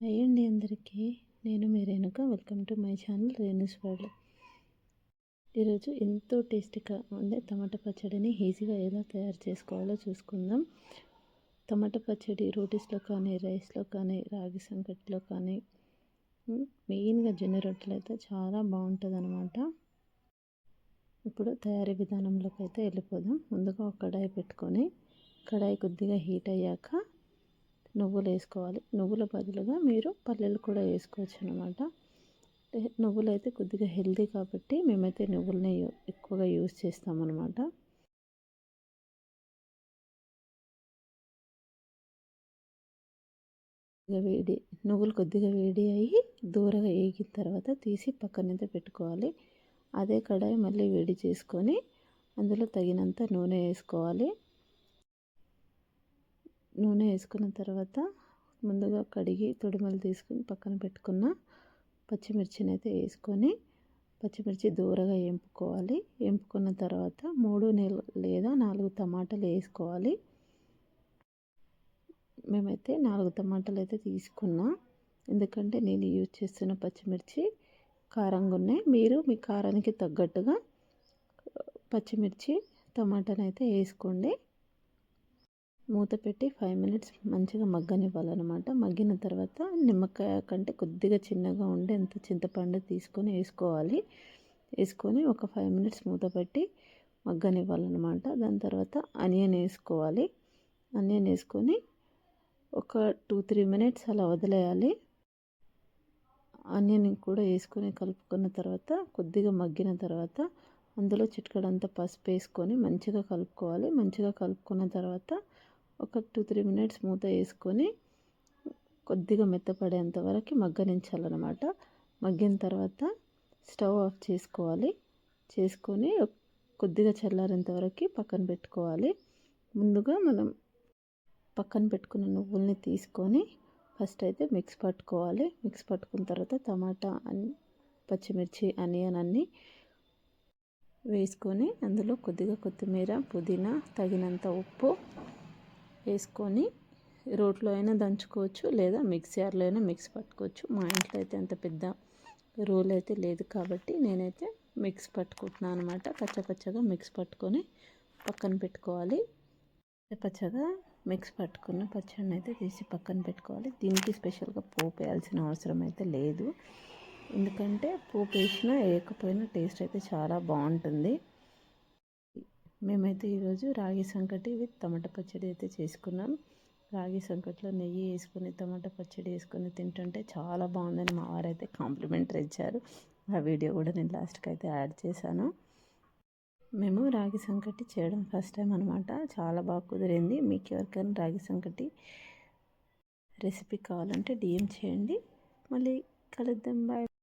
అయ్యండి అందరికీ నేను మీ Renuka. Welcome to my channel Renu's world. ఈరోజు ఎంతో టేస్టీగా ఉండే టమాటా పచ్చడిని ఈజీగా ఎలా తయారు చేసుకోవాలో చూసుకుందాం. టమాటా పచ్చడి రోటీస్లో కానీ రైస్లో కానీ రాగి సంకట్లో కానీ మెయిన్గా జొన్న రొట్టెలు అయితే చాలా బాగుంటుంది అనమాట ఇప్పుడు తయారీ విధానంలోకి అయితే వెళ్ళిపోదాం. ముందుగా ఒక కడాయి పెట్టుకొని కడాయి కొద్దిగా హీట్ అయ్యాక నువ్వులు వేసుకోవాలి నువ్వుల బదులుగా మీరు పల్లెలు కూడా వేసుకోవచ్చు అనమాట నువ్వులు అయితే కొద్దిగా హెల్దీ కాబట్టి మేమైతే నువ్వులని ఎక్కువగా యూజ్ చేస్తామన్నమాట. వేడి నువ్వులు కొద్దిగా వేడి అయ్యి దూరగా వేగిన తర్వాత తీసి పక్కనైతే పెట్టుకోవాలి. అదే కడాయి మళ్ళీ వేడి చేసుకొని అందులో తగినంత నూనె వేసుకోవాలి. నూనె వేసుకున్న తర్వాత ముందుగా కడిగి తొడిమలు తీసుకుని పక్కన పెట్టుకున్న పచ్చిమిర్చిని అయితే వేసుకొని పచ్చిమిర్చి దూరగా ఎంపుకోవాలి. ఎంపుకున్న తర్వాత మూడు నెల లేదా నాలుగు టమాటాలు వేసుకోవాలి. మేమైతే నాలుగు టమాటాలు అయితే తీసుకున్నా. ఎందుకంటే నేను యూజ్ చేస్తున్న పచ్చిమిర్చి కారంగా ఉన్నాయి. మీరు మీ కారానికి తగ్గట్టుగా పచ్చిమిర్చి టమాటాని అయితే వేసుకోండి. మూత పెట్టి ఫైవ్ మినిట్స్ మంచిగా మగ్గనివ్వాలన్నమాట. మగ్గిన తర్వాత నిమ్మకాయ కంటే కొద్దిగా చిన్నగా ఉండే అంత చింతపండు తీసుకొని వేసుకోవాలి. వేసుకొని ఒక ఫైవ్ మినిట్స్ మూత పెట్టి మగ్గనివ్వాలన్నమాట. దాని తర్వాత ఆనియన్ వేసుకోవాలి. ఆనియన్ వేసుకొని ఒక టూ త్రీ మినిట్స్ అలా వదిలేయాలి. ఆనియన్ కూడా వేసుకొని కలుపుకున్న తర్వాత కొద్దిగా మగ్గిన తర్వాత అందులో చిట్కడంతా పసుపు వేసుకొని మంచిగా కలుపుకోవాలి. మంచిగా కలుపుకున్న తర్వాత ఒక టూ త్రీ మినిట్స్ మూత వేసుకొని కొద్దిగా మెత్తపడేంత వరకు మగ్గనించాలన్నమాట. మగ్గిన తర్వాత స్టవ్ ఆఫ్ చేసుకోవాలి. చేసుకొని కొద్దిగా చల్లారేంత వరకు పక్కన పెట్టుకోవాలి. ముందుగా మనం పక్కన పెట్టుకున్న నువ్వుల్ని తీసుకొని ఫస్ట్ అయితే మిక్స్ పట్టుకోవాలి. మిక్స్ పట్టుకున్న తర్వాత టమాటా పచ్చిమిర్చి అనియన్ అన్నీ వేసుకొని అందులో కొద్దిగా కొత్తిమీర పుదీనా తగినంత ఉప్పు వేసుకొని రోట్లో అయినా దంచుకోవచ్చు లేదా మిక్సీ జార్లో అయినా మిక్స్ పట్టుకోవచ్చు. మా ఇంట్లో అయితే అంత పెద్ద రోల్ అయితే లేదు కాబట్టి నేనైతే మిక్స్ పట్టుకుంటున్నాను అనమాట పచ్చపచ్చగా మిక్స్ పట్టుకొని పక్కన పెట్టుకోవాలి. పచ్చగా మిక్స్ పట్టుకున్న పచ్చడిని అయితే తీసి పక్కన పెట్టుకోవాలి. దీనికి స్పెషల్గా పోపు వేయాల్సిన అవసరం అయితే లేదు. ఎందుకంటే పోపు వేసినా వేయకపోయినా టేస్ట్ అయితే చాలా బాగుంటుంది. మేమైతే ఈరోజు రాగి సంకటి విత్ టమాటా పచ్చడి అయితే చేసుకున్నాం. రాగి సంకట్లో నెయ్యి వేసుకుని టమాటా పచ్చడి వేసుకొని తింటుంటే చాలా బాగుందని మా వారైతే కాంప్లిమెంటరీ ఇచ్చారు. ఆ వీడియో కూడా నేను లాస్ట్కి అయితే యాడ్ చేశాను. మేము రాగి సంకటి చేయడం ఫస్ట్ టైం అనమాట చాలా బాగా కుదిరింది. మీకు ఎవరికైనా రాగి సంకటి రెసిపీ కావాలంటే డిఎం చేయండి. మళ్ళీ కలుద్దాం. బాయ్.